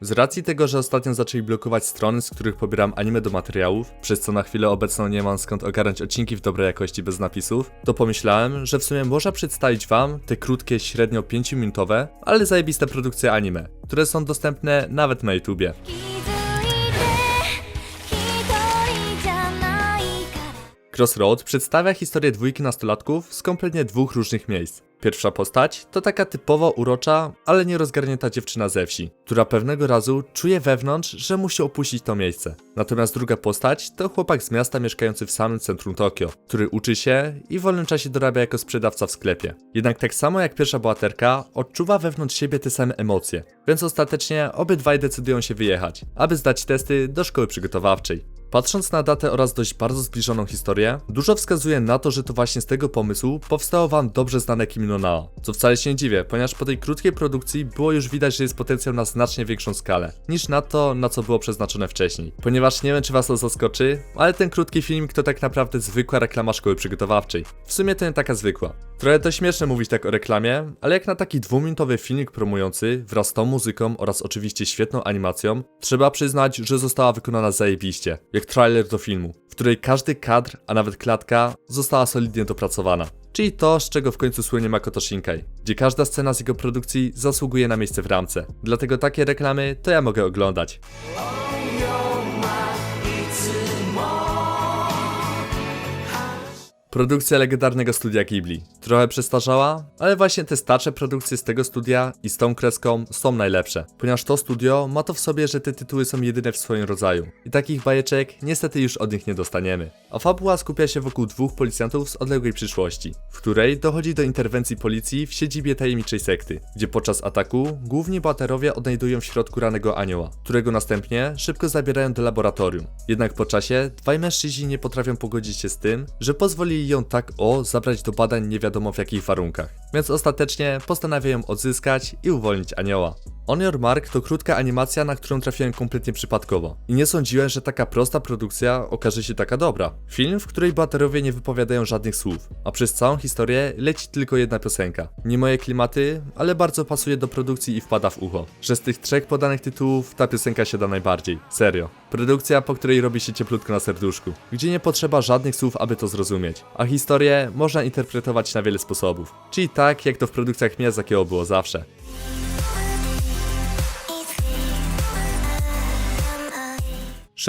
Z racji tego, że ostatnio zaczęli blokować strony, z których pobieram anime do materiałów, przez co na chwilę obecną nie mam skąd ogarnąć odcinki w dobrej jakości bez napisów, to pomyślałem, że w sumie można przedstawić wam te krótkie, średnio 5-minutowe, ale zajebiste produkcje anime, które są dostępne nawet na YouTubie. Crossroad przedstawia historię dwójki nastolatków z kompletnie dwóch różnych miejsc. Pierwsza postać to taka typowo urocza, ale nierozgarnięta dziewczyna ze wsi, która pewnego razu czuje wewnątrz, że musi opuścić to miejsce. Natomiast druga postać to chłopak z miasta mieszkający w samym centrum Tokio, który uczy się i w wolnym czasie dorabia jako sprzedawca w sklepie. Jednak tak samo jak pierwsza bohaterka, odczuwa wewnątrz siebie te same emocje, więc ostatecznie obydwaj decydują się wyjechać, aby zdać testy do szkoły przygotowawczej. Patrząc na datę oraz dość bardzo zbliżoną historię, dużo wskazuje na to, że to właśnie z tego pomysłu powstało wam dobrze znane Kimi no Nao. Co wcale się nie dziwię, ponieważ po tej krótkiej produkcji było już widać, że jest potencjał na znacznie większą skalę, niż na to, na co było przeznaczone wcześniej. Ponieważ nie wiem, czy was to zaskoczy, ale ten krótki filmik to tak naprawdę zwykła reklama szkoły przygotowawczej. W sumie to nie taka zwykła. Trochę to śmieszne mówić tak o reklamie, ale jak na taki dwuminutowy filmik promujący, wraz z tą muzyką oraz oczywiście świetną animacją, trzeba przyznać, że została wykonana zajebiście, jak trailer do filmu, w której każdy kadr, a nawet klatka, została solidnie dopracowana. Czyli to, z czego w końcu słynie Makoto Shinkai, gdzie każda scena z jego produkcji zasługuje na miejsce w ramce. Dlatego takie reklamy to ja mogę oglądać. Produkcja legendarnego studia Ghibli. Trochę przestarzała, ale właśnie te starsze produkcje z tego studia i z tą kreską są najlepsze, ponieważ to studio ma to w sobie, że te tytuły są jedyne w swoim rodzaju i takich bajeczek niestety już od nich nie dostaniemy. A fabuła skupia się wokół dwóch policjantów z odległej przyszłości, w której dochodzi do interwencji policji w siedzibie tajemniczej sekty, gdzie podczas ataku główni bohaterowie odnajdują w środku ranego anioła, którego następnie szybko zabierają do laboratorium. Jednak po czasie dwaj mężczyźni nie potrafią pogodzić się z tym, że pozwolili ją tak o zabrać do badań nie wiadomo w jakich warunkach, więc ostatecznie postanawiają odzyskać i uwolnić anioła. On Your Mark to krótka animacja, na którą trafiłem kompletnie przypadkowo. I nie sądziłem, że taka prosta produkcja okaże się taka dobra. Film, w której bohaterowie nie wypowiadają żadnych słów, a przez całą historię leci tylko jedna piosenka. Nie moje klimaty, ale bardzo pasuje do produkcji i wpada w ucho. Że z tych trzech podanych tytułów ta piosenka się da najbardziej. Serio. Produkcja, po której robi się cieplutko na serduszku. Gdzie nie potrzeba żadnych słów, aby to zrozumieć. A historię można interpretować na wiele sposobów. Czyli tak, jak to w produkcjach Miyazakiego było zawsze.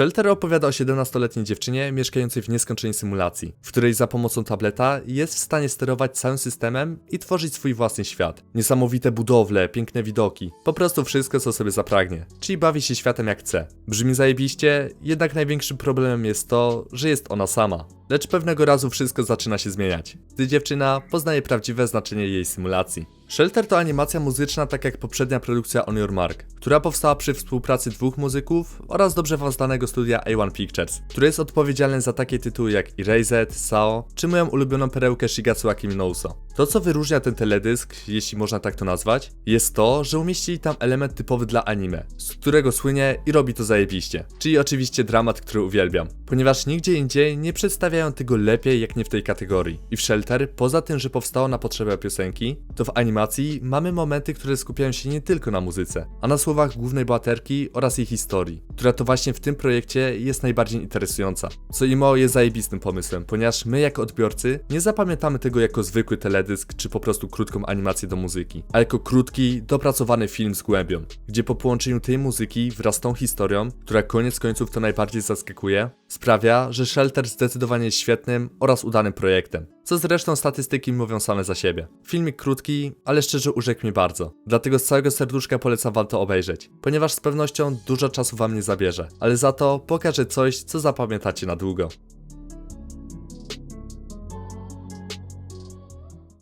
Shelter opowiada o 17-letniej dziewczynie mieszkającej w nieskończonej symulacji, w której za pomocą tableta jest w stanie sterować całym systemem i tworzyć swój własny świat. Niesamowite budowle, piękne widoki, po prostu wszystko co sobie zapragnie, czyli bawi się światem jak chce. Brzmi zajebiście, jednak największym problemem jest to, że jest ona sama. Lecz pewnego razu wszystko zaczyna się zmieniać, gdy dziewczyna poznaje prawdziwe znaczenie jej symulacji. Shelter to animacja muzyczna tak jak poprzednia produkcja On Your Mark, która powstała przy współpracy dwóch muzyków oraz dobrze wam znanego studia A1 Pictures, które jest odpowiedzialne za takie tytuły jak Erased, Sao czy moją ulubioną perełkę Shigatsu Akimi no Uso. To co wyróżnia ten teledysk, jeśli można tak to nazwać, jest to, że umieścili tam element typowy dla anime, z którego słynie i robi to zajebiście, czyli oczywiście dramat, który uwielbiam, ponieważ nigdzie indziej nie przedstawiają tego lepiej jak nie w tej kategorii. I w Shelter, poza tym, że powstało na potrzebę piosenki, to w animacji mamy momenty, które skupiają się nie tylko na muzyce, a na słowach głównej bohaterki oraz jej historii, która to właśnie w tym projekcie jest najbardziej interesująca. Co imo jest zajebistym pomysłem, ponieważ my jako odbiorcy nie zapamiętamy tego jako zwykły teledysk czy po prostu krótką animację do muzyki, a jako krótki, dopracowany film z głębią, gdzie po połączeniu tej muzyki wraz z tą historią, która koniec końców to najbardziej zaskakuje, sprawia, że Shelter zdecydowanie jest świetnym oraz udanym projektem. Co zresztą statystyki mówią same za siebie. Filmik krótki, ale szczerze urzekł mnie bardzo. Dlatego z całego serduszka polecam wam to obejrzeć, ponieważ z pewnością dużo czasu wam nie zabierze, ale za to pokaże coś, co zapamiętacie na długo.